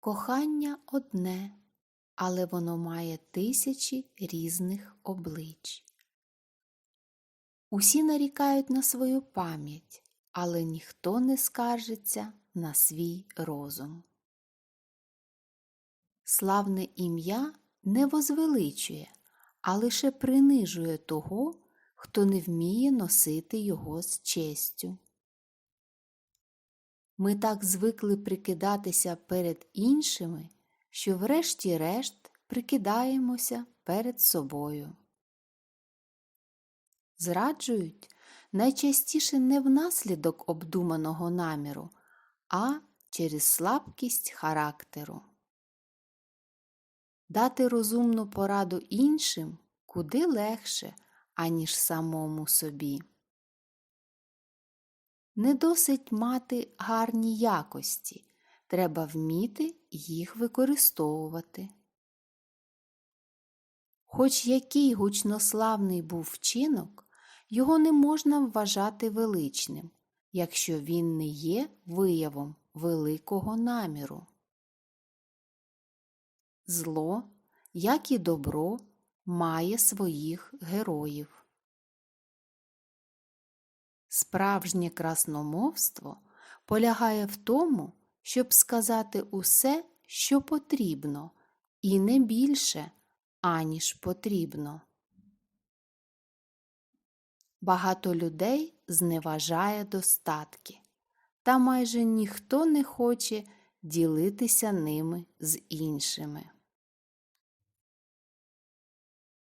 Кохання одне, але воно має тисячі різних облич. Усі нарікають на свою пам'ять, але ніхто не скаржиться на свій розум. Славне ім'я не возвеличує, а лише принижує того, хто не вміє носити його з честю. Ми так звикли прикидатися перед іншими, що врешті-решт прикидаємося перед собою. Зраджують найчастіше не внаслідок обдуманого наміру, а через слабкість характеру. Дати розумну пораду іншим куди легше, аніж самому собі. Не досить мати гарні якості, треба вміти їх використовувати. Хоч який гучнославний був вчинок, його не можна вважати величним, якщо він не є виявом великого наміру. Зло, як і добро, має своїх героїв. Справжнє красномовство полягає в тому, щоб сказати усе, що потрібно, і не більше, аніж потрібно. Багато людей зневажає достатки, та майже ніхто не хоче ділитися ними з іншими.